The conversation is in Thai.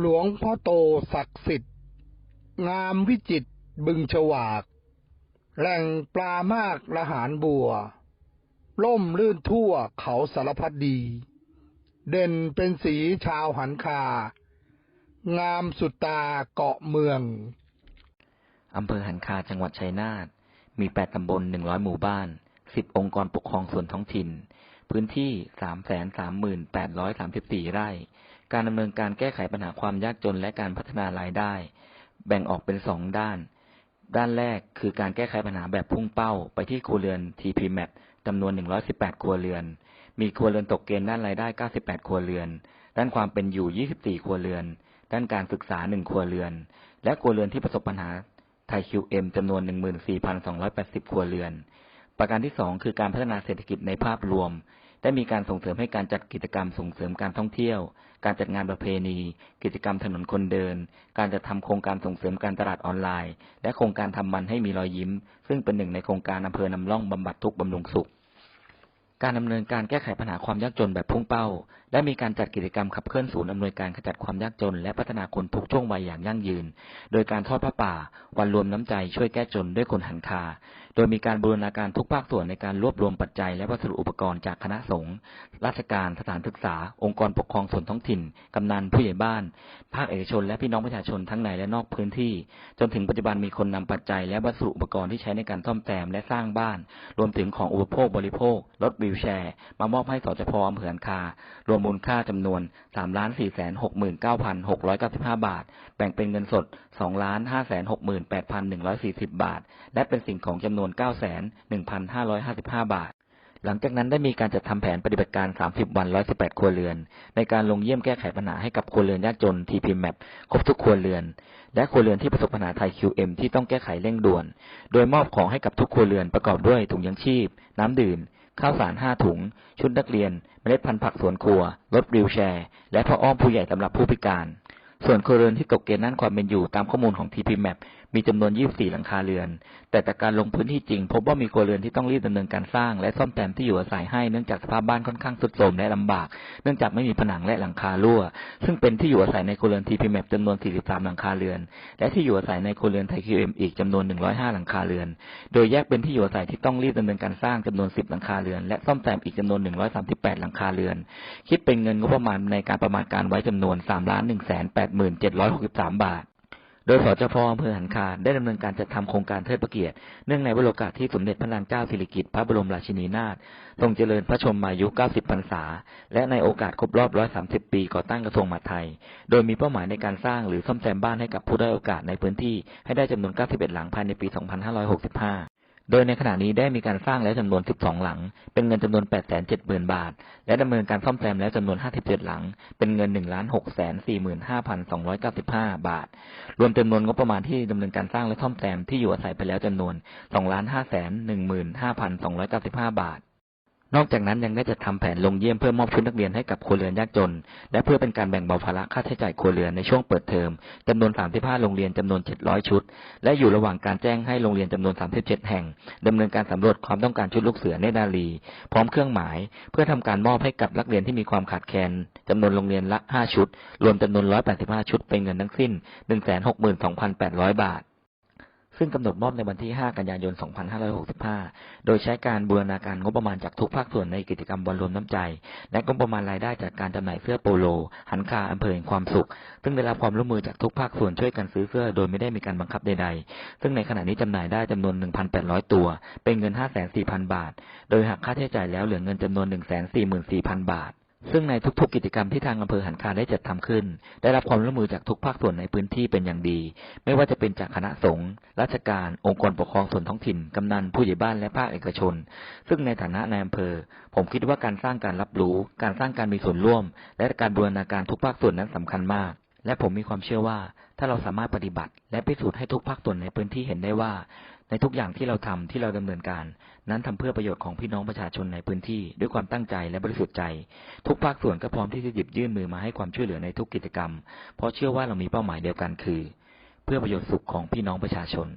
หลวงพ่อโตศักดิ์สิทธิ์ งามวิจิตบึงฉวาก แหล่งปลามากละหารบัว ล่มลื่นทั่วเขาสารพัดดี เด่นเป็นสีชาวหันคา งามสุดตาเกาะเมือง อำเภอหันคาจังหวัดชัยนาท มี8ตำบล100หมู่บ้าน10องค์กรปกครองส่วนท้องถิ่น พื้นที่338,834ไร่ การดำเนินการแก้ไขปัญหาความยากจนและการพัฒนารายได้ แบ่งออกเป็น2ด้าน ด้านแรกคือการแก้ไขปัญหาแบบพุ่งเป้าไปที่ครัวเรือน TPMAP จำนวน 118 ครัวเรือน มีครัวเรือนตกเกณฑ์ด้านรายได้ 98 ครัวเรือน ด้านความเป็นอยู่ 24 ครัวเรือน ด้านการศึกษา 1 ครัวเรือน และครัวเรือนที่ประสบปัญหาไทย QM จำนวน 14,280 ครัวเรือน ประการที่ 2 คือการพัฒนาเศรษฐกิจในภาพรวม ได้มีการส่งเสริมให้การจัดกิจกรรมส่งเสริมการท่องเที่ยว การจัดงานประเพณี กิจกรรมถนนคนเดิน การจัดทำโครงการส่งเสริมการตลาดออนไลน์ และโครงการทำมันให้มีรอยยิ้ม ซึ่งเป็นหนึ่งในโครงการอำเภอนำร่องบำบัดทุกข์บำรุงสุข การดำเนินการแก้ไขปัญหาความยากจนแบบพุ่งเป้าได้มีการจัดกิจกรรมขับเคลื่อนศูนย์อำนวยการขจัดความยากจน และพัฒนาคนทุกช่วงวัยอย่างยั่งยืน โดยการทอดผ้าป่า วันรวมน้ำใจช่วยแก้จนด้วยคนหันคา โดยมีการบูรณาการทุกภาคส่วนในการรวบรวมปัจจัยและวัสดุอุปกรณ์จากคณะสงฆ์ราชการสถานศึกษา องค์กรปกครองส่วนท้องถิ่นกำนันผู้ใหญ่บ้าน ภาคเอกชน และพี่น้องประชาชนทั้งในและนอกพื้นที่ จนถึงปัจจุบันมีคนนำปัจจัยและวัสดุอุปกรณ์ที่ใช้ในการซ่อมแซมและสร้างบ้าน รวมถึงของอุปโภคบริโภครถวีลแชร์ มามอบให้สจพอำเภอหันคารวมมูลค่าจำนวน3,469,695บาท แบ่งเป็นเงินสด2,568,140บาท และเป็นสิ่งของจำนวน9,1,555บาทหลังจากนั้นได้มีการจัดทำแผนปฏิบัติการ 30 วัน 118 ครัวเรือน ในการลงเยี่ยมแก้ไขปัญหาให้กับครัวเรือนยากจน TPMAP ครบทุกครัวเรือน และครัวเรือนที่ประสบปัญหาไทย QM ที่ต้องแก้ไขเร่งด่วน โดยมอบของให้กับทุกครัวเรือนประกอบด้วยถุงยังชีพ น้ำดื่ม ข้าวสาร5ถุง ชุดนักเรียน เมล็ดพันธุ์ผักสวนครัว รถรีวแชร์ และผ้าอ้อมผู้ใหญ่สำหรับผู้พิการ ส่วนครัวเรือนที่ตกเกณฑ์ด้านความเป็นอยู่ตามข้อมูลของ TPMAP มีจำนวน 24 หลังคาเรือน แต่จากการลงพื้นที่จริง พบว่ามีครัวเรือนที่ต้องรีบดำเนินการสร้าง และซ่อมแซมที่อยู่อาศัยให้เนื่องจากสภาพบ้านค่อนข้างทรุดโทรมและลำบาก เนื่องจากไม่มีผนังและหลังคารั่ว ซึ่งเป็นที่อยู่อาศัยในครัวเรือน TPMAP จำนวน 43 หลังคาเรือน และที่อยู่อาศัยในครัวเรือนไทย QM อีกจำนวน 105 หลังคาเรือน โดยแยกเป็นที่อยู่อาศัยที่ต้องรีบดำเนินการสร้างจำนวน 10 หลังคาเรือน และซ่อมแซมอีกจำนวน 138 หลังคาเรือน คิดเป็นเงินงบประมาณในการประมาณการไว้จำนวน3,187,763 บาท โดยสจพอำเภอหันคาได้ดำเนินการจัดทำโครงการเทิดพระเกียรติ เนื่องในวโรกาสที่สมเด็จพระนางเจ้าสิริกิติ์พระบรมราชินีนาถทรงเจริญพระชนมายุ 90 พรรษา และในโอกาสครบรอบ 130 ปีก่อตั้งกระทรวงมหาดไทย โดยมีเป้าหมายในการสร้างหรือซ่อมแซมบ้านให้กับผู้ได้โอกาสในพื้นที่ให้ได้จำนวน 91 หลังภายในปี 2565 โดยในขณะนี้ได้มีการสร้างแล้วจำนวน 12 หลัง เป็นเงินจำนวน 870,000 บาท และดำเนินการซ่อมแซมแล้วจำนวน 57 หลัง เป็นเงิน 1,645,295 บาท รวมจำนวนงบประมาณที่ดำเนินการสร้างและซ่อมแซมที่อยู่อาศัยไปแล้วจำนวน 2,515,295 บาท นอกจากนั้นยังได้จัดทำแผนลงเยี่ยมเพื่อมอบชุดนักเรียนให้กับครัวเรือนยากจน และเพื่อเป็นการแบ่งเบาภาระค่าใช้จ่ายครัวเรือนในช่วงเปิดเทอมจำนวน 35 โรงเรียนจำนวน 700 ชุด และอยู่ระหว่างการแจ้งให้โรงเรียนจำนวน 37 แห่งดำเนินการสำรวจความต้องการชุดลูกเสือเนตรนารีพร้อมเครื่องหมาย เพื่อทำการมอบให้กับนักเรียนที่มีความขาดแคลนจำนวนโรงเรียนละ 5 ชุด รวมจำนวน 185 ชุดเป็นเงินทั้งสิ้น 162,800 บาท ซึ่งกำหนดมอบในวันที่ 5 กันยายน 2565 โดยใช้การบูรณาการงบประมาณจากทุกภาคส่วนในกิจกรรมวันรวมน้ำใจ และงบประมาณรายได้จากการจำหน่ายเสื้อโปโล หันคาอำเภอแห่งความสุข ซึ่งได้รับความร่วมมือจากทุกภาคส่วนช่วยกันซื้อเสื้อโดยไม่ได้มีการบังคับใดๆ ซึ่งในขณะนี้จำหน่ายได้จำนวน 1,800 ตัว เป็นเงิน 5,400 0 บาท โดยหักค่าใช้จ่ายแล้วเหลือเงินจำนวน 144,000 บาท ซึ่งในทุกๆกิจกรรมที่ทางอำเภอหันคาได้จัดทำขึ้น ได้รับความร่วมมือจากทุกภาคส่วนในพื้นที่เป็นอย่างดี ไม่ว่าจะเป็นจากคณะสงฆ์ราชการ องค์กรปกครองส่วนท้องถิ่น กำนัน ผู้ใหญ่บ้านและภาคเอกชน ซึ่งในฐานะนายอำเภอ ผมคิดว่าการสร้างการรับรู้ การสร้างการมีส่วนร่วม และการบูรณาการทุกภาคส่วนนั้นสำคัญมาก และผมมีความเชื่อว่า ถ้าเราสามารถปฏิบัติ และพิสูจน์ให้ทุกภาคส่วนในพื้นที่เห็นได้ว่า ในทุกอย่างที่เราทำที่เราดำเนินการ นั้นทำเพื่อประโยชน์ของพี่น้องประชาชนในพื้นที่ด้วยความตั้งใจและบริสุทธิ์ใจ ทุกภาคส่วนก็พร้อมที่จะหยิบยื่นมือมาให้ความช่วยเหลือในทุกกิจกรรม เพราะเชื่อว่าเรามีเป้าหมายเดียวกันคือ เพื่อประโยชน์สุขของพี่น้องประชาชน